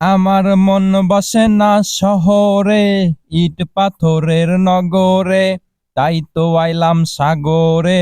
আমার মন বসে না শহরে ইট পাথরের নগরে। তাই তো আইলাম সাগরে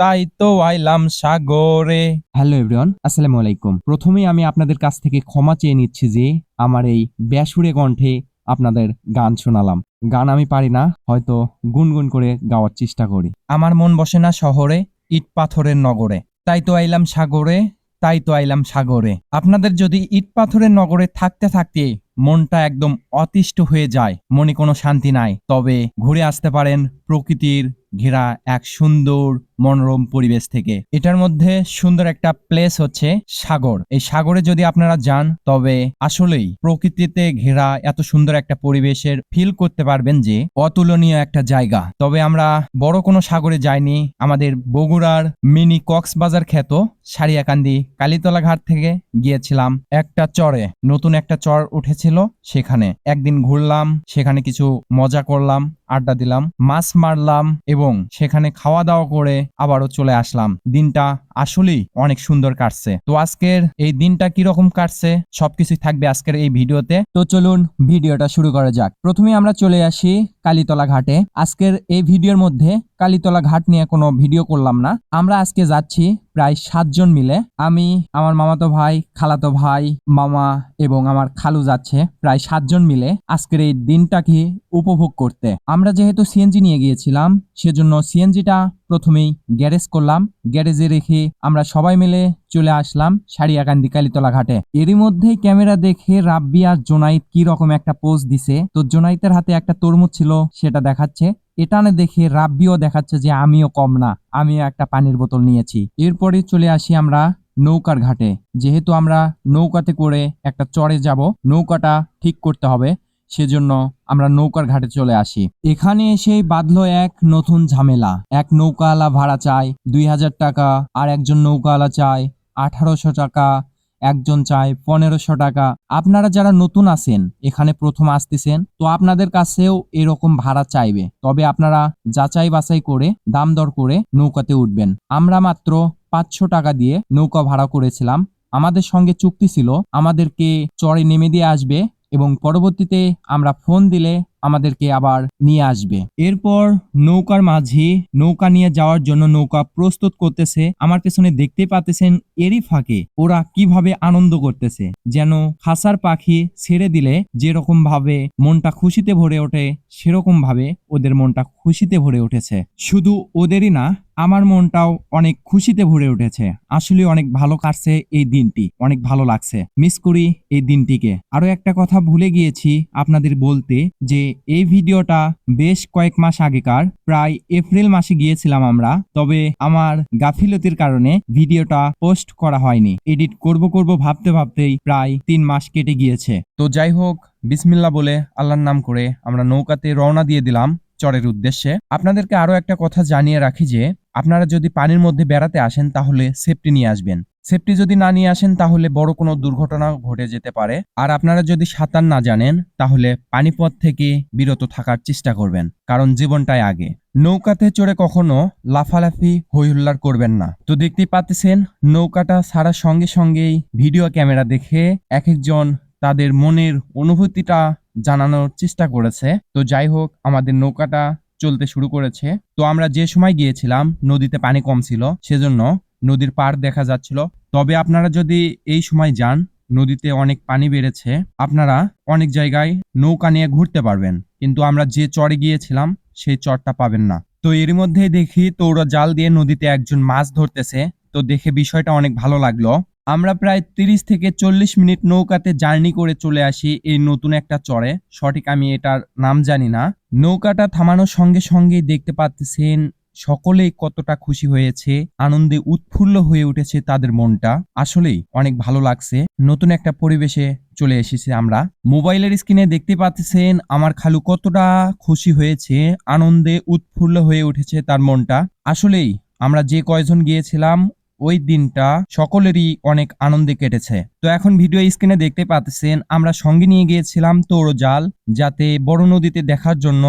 তাই তো আইলাম সাগরে। হ্যালো এভরিওয়ান আসসালামু আলাইকুম। প্রথমেই আমি আপনাদের কাছ থেকে ক্ষমা চেয়ে নিচ্ছি যে আমার এই ব্যাসুরে কণ্ঠে আপনাদের গান শোনালাম। গান আমি পারি না হয়তো গুনগুন করে গাওয়ার চেষ্টা করি। আমার মন বসে না শহরে ইট পাথরের নগরে। তাই তো আইলাম সাগরে তাই তো আইলাম সাগরে। আপনাদের যদি ইট পাথরের নগরে থাকতে থাকতে মনটা একদম অতিষ্ঠ হয়ে যায়, মনে কোনো শান্তি নাই। তবে ঘুরে আসতে পারেন প্রকৃতির ঘেরা এক সুন্দর মনোরম পরিবেশ থেকে। এটার মধ্যে সুন্দর একটা প্লেস হচ্ছে সাগর। এই সাগরে যদি আপনারা যান, তবে আসলেই প্রকৃতিতে ঘেরা এত সুন্দর একটা পরিবেশের ফিল করতে পারবেন যে অতুলনীয় একটা জায়গা। তবে আমরা বড় কোনো সাগরে যাইনি। আমাদের বগুড়ার মিনি কক্সবাজার খ্যাত সারিয়াকান্দি কালীতলা ঘাট থেকে গিয়েছিলাম। একটা চরে, নতুন একটা চর উঠেছিল। সেখানে। একদিন ঘুরলাম, সেখানে কিছু মজা করলাম, আড্ডা দিলাম, মাছ মারলাম এবং সেখানে খাওয়া দাওয়া করে আবারও চলে আসলাম। দিনটা আসলেই অনেক সুন্দর কাটছে। তো আজকের এই দিনটা কীরকম কাটছে সবকিছু থাকবে আজকের এই ভিডিওতে। তো চলুন ভিডিওটা শুরু করা যাক। প্রথমে আমরা চলে আসি কালীতলা ঘাটে। আজকের এই ভিডিওর মধ্যে কালীতলা ঘাট নিয়ে কোনো ভিডিও করলাম না। আমরা আজকে যাচ্ছি প্রায় সাতজন মিলে আমি, আমার মামাতো ভাই, খালাতো ভাই, মামা এবং আমার খালু যাচ্ছে, প্রায় সাতজন মিলে আজকের এই দিনটাকে উপভোগ করতে। আমরা যেহেতু সিএনজি নিয়ে গিয়েছিলাম, সেজন্য সিএনজিটা প্রথমেই গ্যারেজ করলাম। গ্যারেজে রেখে আমরা সবাই মিলে চলে আসলাম সারিয়াকান্দি কালীতলা ঘাটে। এরই মধ্যেই ক্যামেরা দেখে রাব্বি আর জোনাইদ কি রকম একটা পোজ দিছে। তো জোনাইতের হাতে একটা তরমুজ ছিল, সেটা দেখাচ্ছে। এটানে দেখে রাব্বিও দেখাচ্ছে যে আমিও কম না, আমিও একটা পানির বোতল নিয়েছি। এরপরে চলে আসি আমরা নৌকার ঘাটে। যেহেতু আমরা নৌকাতে করে একটা চরে যাব, নৌকাটা ঠিক করতে হবে, সেজন্য আমরা নৌকার ঘাটে চলে আসি। এখানে এসে বাঁধলো এক নতুন ঝামেলা। এক নৌকাওয়ালা ভাড়া চায় দুই হাজার টাকা, আর একজন নৌকাওয়ালা চায় আঠারোশো টাকা একজন চায় পনেরোশো টাকা। আপনারা যারা নতুন আছেন, এখানে প্রথম আসতেছেন, তো আপনাদের কাছেও এরকম ভাড়া চাইবে। তবে আপনারা যাচাই বাছাই করে, দাম দর করে নৌকাতে উঠবেন। আমরা মাত্র পাঁচশো টাকা দিয়ে নৌকা ভাড়া করেছিলাম। আমাদের সঙ্গে চুক্তি ছিল, আমাদেরকে চরে নেমে দিয়ে আসবে এবং পরবর্তীতে আমরা ফোন দিলে আমাদেরকে আবার নিয়ে আসবে। এরপর নৌকার মাঝি নৌকা নিয়ে যাওয়ার জন্য নৌকা প্রস্তুত করতেছে। আমার পেছনে দেখতে পাতেছেন এরই ফাঁকে ওরা কীভাবে আনন্দ করতেছে। যেন খাসার পাখি ছেড়ে দিলে যেরকম ভাবে মনটা খুশিতে ভরে ওঠে, সেরকম ভাবে ওদের মনটা খুশিতে ভরে উঠেছে। শুধু ওদেরই না, আমার মনটাও অনেক খুশিতে ভরে উঠেছে। আসলে অনেক ভালো কাটছে এই দিনটি, অনেক ভালো লাগছে। মিস করি এই দিনটিকে। আরও একটা কথা ভুলে গিয়েছি আপনাদের বলতে যে এই ভিডিওটা বেশ কয়েক মাস আগেকার, প্রায় এপ্রিল মাসে গিয়েছিলাম আমরা, তবে আমার গাফিলতির কারণে ভিডিওটা পোস্ট করা হয়নি। এডিট করব করব ভাবতে ভাবতেই প্রায় তিন মাস কেটে গিয়েছে। তো যাই হোক বিসমিল্লা বলে আল্লাহর নাম করে আমরা নৌকাতে রওনা দিয়ে দিলাম চরের উদ্দেশ্যে। আপনাদেরকে আরও একটা কথা জানিয়ে রাখি যে, আপনারা যদি পানির মধ্যে বেড়াতে আসেন তাহলে সেফটি নিয়ে আসবেন। সেফটি যদি না নিয়ে আসেন, তাহলে বড় কোনো দুর্ঘটনা ঘটে যেতে পারে। আর আপনারা যদি সাঁতার না জানেন, তাহলে পানিপথ থেকে বিরত থাকার চেষ্টা করবেন, কারণ জীবনটাই আগে। নৌকাতে চড়ে কখনো লাফালাফি হইহুল্লার করবেন না। তো দেখতেই পাচ্ছেন, নৌকাটা ছাড়ার সঙ্গে সঙ্গেই ভিডিও ক্যামেরা দেখে এক একজন তাদের মনের অনুভূতিটা জানানোর চেষ্টা করেছে। তো যাই হোক, আমাদের নৌকাটা চলতে শুরু করেছে। তো আমরা যে সময় গিয়েছিলাম, নদীতে পানি কম ছিল, সেজন্য নদীর পাড় দেখা যাচ্ছিল। তবে আপনারা যদি এই সময় যান, নদীতে অনেক পানি বেড়েছে, আপনারা অনেক জায়গায় নৌকা নিয়ে ঘুরতে পারবেন। কিন্তু আমরা যে চরে গিয়েছিলাম, সেই চরটা পাবেন না। তো এরই মধ্যেই দেখি তৌরা জাল দিয়ে নদীতে একজন মাছ ধরতেছে। তো দেখে বিষয়টা অনেক ভালো লাগল। আমরা প্রায় তিরিশ থেকে চল্লিশ মিনিট নৌকাতে জার্নি করে চলে আসি এই নতুন একটা চরে। সঠিক আমি এটার নাম জানি না। নৌকাটা থামানোর সঙ্গে সঙ্গে দেখতে পাচ্ছেন সকলেই কতটা খুশি হয়েছে, আনন্দে উৎফুল্ল হয়ে উঠেছে তাদের মনটা, আসলেই অনেক ভালো লাগছে। নতুন একটা পরিবেশে চলে এসেছি আমরা। মোবাইলের স্ক্রিনে দেখতে পাচ্ছেন আমার খালু কতটা খুশি হয়েছে, আনন্দে উৎফুল্ল হয়ে উঠেছে তার মনটা। আসলেই আমরা যে কয়জন গিয়েছিলাম, ওই দিনটা সকলেরই অনেক আনন্দে কেটেছে। তো এখন ভিডিও স্ক্রিনে দেখতে পাচ্ছেন, আমরা সঙ্গে নিয়ে গিয়েছিলাম তোড়ো জাল, যাতে বড় নদীতে দেখার জন্য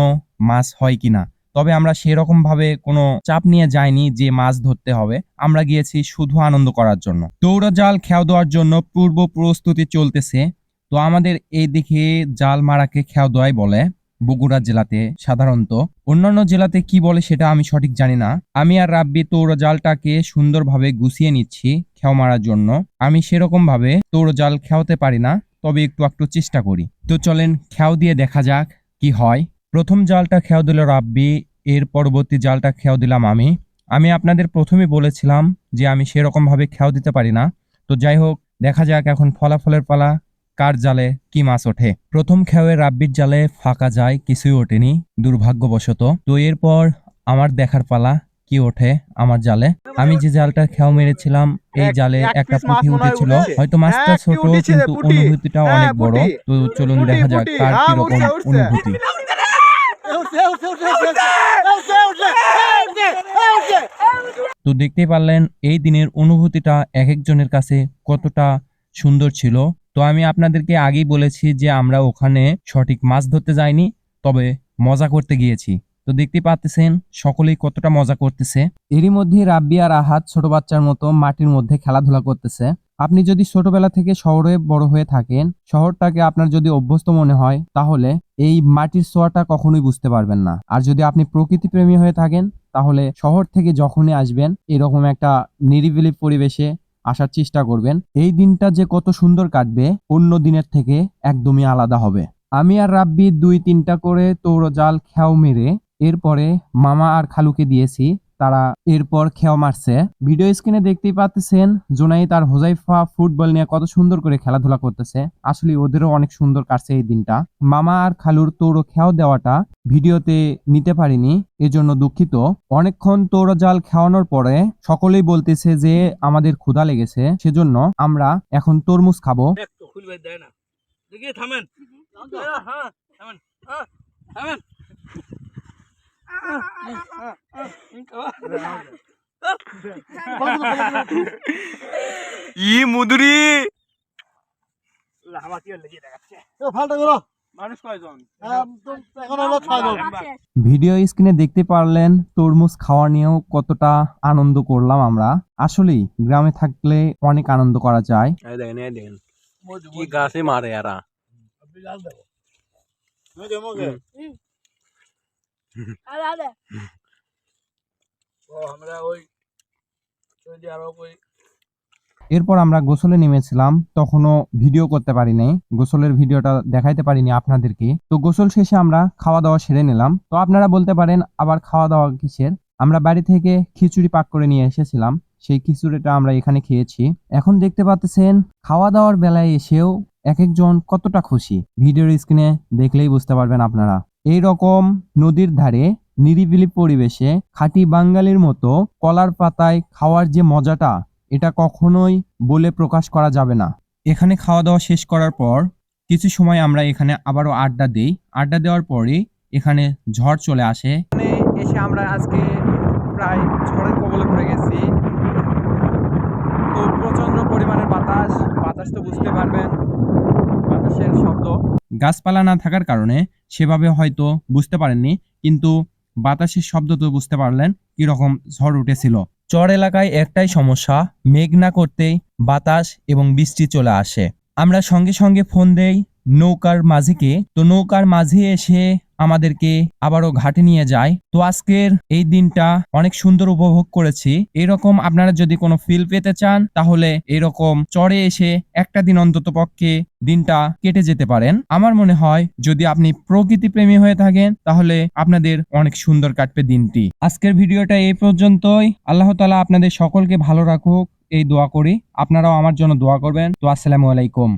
মাছ হয় কিনা। তবে আমরা সেরকম ভাবে কোনো চাপ নিয়ে যাইনি যে মাছ ধরতে হবে। আমরা গিয়েছি শুধু আনন্দ করার জন্য। তৌড়া জাল খেয়াও দেওয়ার জন্য পূর্ব প্রস্তুতি চলতেছে। তো আমাদের এই দিকে জাল মারাকে খেয়া দেওয়াই বলে বগুড়া জেলাতে সাধারণত। অন্যান্য জেলাতে কি বলে সেটা আমি সঠিক জানি না। আমি আর রাব্বি জালটাকে সুন্দরভাবে গুছিয়ে নিচ্ছি খেও মারার জন্য। আমি সেরকম ভাবে তৌর জাল খেওয়াতে পারি না, তবে একটু একটু চেষ্টা করি। তো চলেন খেয়াও দিয়ে দেখা যাক কি হয়। প্রথম জালটা খেয়াও দিল রাব্বি এর পরবর্তী জালটা খেয়াও দিলাম আমি। আমি আপনাদের প্রথমে বলেছিলাম যে আমি সেরকম ভাবে খেয়াও দিতে পারি না। তো যাই হোক দেখা যাক এখন ফলাফলের পালা কার জালে কি মাছ ওঠে। প্রথম খেয়ে রাব্বির জালে ফাঁকা যায় কিছুই ওঠেনি দুর্ভাগ্যবশত। তো এরপর আমার দেখার পালা কি ওঠে আমার জালে? আমি যে জালটা খেয়াও মেরেছিলাম এই জালে একটা পুঁটি উঠেছিল। হয়তো মাছটা হ্যাঁ, ছোট কিন্তু অনুভূতিটা হ্যাঁ, অনেক বড়। তো চলুন দেখা যাক কার হ্যাঁ, কীরকম। অনুভূতি। তো দেখতে পারলেন এই দিনের অনুভূতিটা এক একজনের কাছে কতটা সুন্দর ছিল। তো আমি আপনাদেরকে আগেই বলেছি যে আমরা ওখানে সঠিক মাছ ধরতে যাইনি তবে মজা করতে গিয়েছি। তো দেখতে পাচ্ছেন সকলেই কতটা মজা করতেছে। এরই মধ্যে রাব্বি আর আহাত ছোট বাচ্চার মতো মাটির মধ্যে খেলাধুলা করতেছে। আপনি যদি ছোটবেলা থেকে শহরে বড় হয়ে থাকেন, শহরটাকে আপনার যদি অভ্যস্ত মনে হয়, তাহলে এই মাটির ছোঁয়াটা কখনোই বুঝতে পারবেন না। আর যদি আপনি প্রকৃতি প্রেমী হয়ে থাকেন, তাহলে শহর থেকে যখনই আসবেন, এরকম একটা নিরিবিলি পরিবেশে আসার চেষ্টা করবেন। এই দিনটা যে কত সুন্দর কাটবে, অন্য দিনের থেকে একদমই আলাদা হবে। আমি আর রাব্বি দুই তিনটা করে তৌর জাল খেয়াও মেরে, এরপরে মামা আর খালুকে দিয়েছি। তারা এরপর খেয়াও মারছে। ভিডিও স্ক্রিনে দেখতেই পাচ্ছেন জোনাইত আর হোজাইফা ফুটবল নিয়ে কত সুন্দর করে খেলাধুলা করতেছে। আসলে ওদেরও অনেক সুন্দর কাটছে এই দিনটা। মামা আর খালুর তৌর খেয়াও দেওয়াটা ভিডিওতে নিতে পারিনি এজন্য দুঃখিত। অনেকক্ষণ তৌর জাল খাওয়ানোর পরে সকলেই বলতেছে যে আমাদের ক্ষুধা লেগেছে সেজন্য আমরা এখন তরমুজ খাব। থামেন। হ্যাঁ, হ্যাঁ, থামেন হ্যাঁ, থামেন ই মুদুরি আমাকে লেগে দেখাচ্ছে ফালটা করো মানুষ কয়জন এখন ভিডিও স্ক্রিনে দেখতে পারলেন তরমুজ খাওয়া নিয়েও কতটা আনন্দ করলাম আমরা। আসলেই গ্রামে থাকলে অনেক আনন্দ করা যায়। দেখেন দেখেন কি গাছে মারে এরা। ও আমরা ওই সৌদি আরব ওই এরপর আমরা গোসলে নেমেছিলাম তখনও ভিডিও করতে পারি নাই। গোসলের ভিডিওটা দেখাইতে পারিনি আপনাদেরকে। তো গোসল শেষে আমরা খাওয়া দাওয়া সেরে নিলাম। তো আপনারা বলতে পারেন আবার খাওয়া দাওয়া কিসের? আমরা বাড়ি থেকে খিচুড়ি পাক করে নিয়ে এসেছিলাম। সেই খিচুড়িটা আমরা এখানে খেয়েছি। এখন দেখতে পাচ্ছেন খাওয়া দাওয়ার বেলায় এসেও এক একজন কতটা খুশি। ভিডিওর স্ক্রিনে দেখলেই বুঝতে পারবেন আপনারা। এই রকম নদীর ধারে নিরিবিলি পরিবেশে খাঁটি বাঙালির মতো কলার পাতায় খাওয়ার যে মজাটা, এটা কখনোই বলে প্রকাশ করা যাবে না। এখানে খাওয়া দাওয়া শেষ করার পর কিছু সময় আমরা এখানে আবারও আড্ডা দেই। আড্ডা দেওয়ার পরে এখানে ঝড় চলে আসে। এসে আমরা আজকে প্রায় ঝড়ের কবলে পড়ে গেছি। তো প্রচণ্ড পরিমাণের বাতাস বাতাস তো বুঝতে গাছপালা না থাকার কারণে সেভাবে হয়তো বুঝতে পারেননি, কিন্তু বাতাসের শব্দ তো বুঝতে পারলেন কীরকম ঝড় উঠেছিল। চর এলাকায় একটাই সমস্যা, মেঘ না করতেই বাতাস এবং বৃষ্টি চলে আসে। আমরা সঙ্গে সঙ্গে ফোন দেই নৌকার মাঝিকে, তো নৌকার মাঝে এসে আমাদেরকে আবারও ঘাটে নিয়ে যায়। তো আজকের এই দিনটা অনেক সুন্দর উপভোগ করেছি। এরকম আপনারা যদি কোনো ফিল পেতে চান, তাহলে এরকম চড়ে এসে একটা দিন অন্তত পক্ষে দিনটা কেটে যেতে পারেন। আমার মনে হয়, যদি আপনি প্রকৃতি প্রেমী হয়ে থাকেন, তাহলে আপনাদের অনেক সুন্দর কাটবে দিনটি। আজকের ভিডিওটা এই পর্যন্তই। আল্লাহ তালা আপনাদের সকলকে ভালো রাখুক। এই দোয়া করি। আপনারাও আমার জন্য দোয়া করবেন। তো আসসালামু আলাইকুম।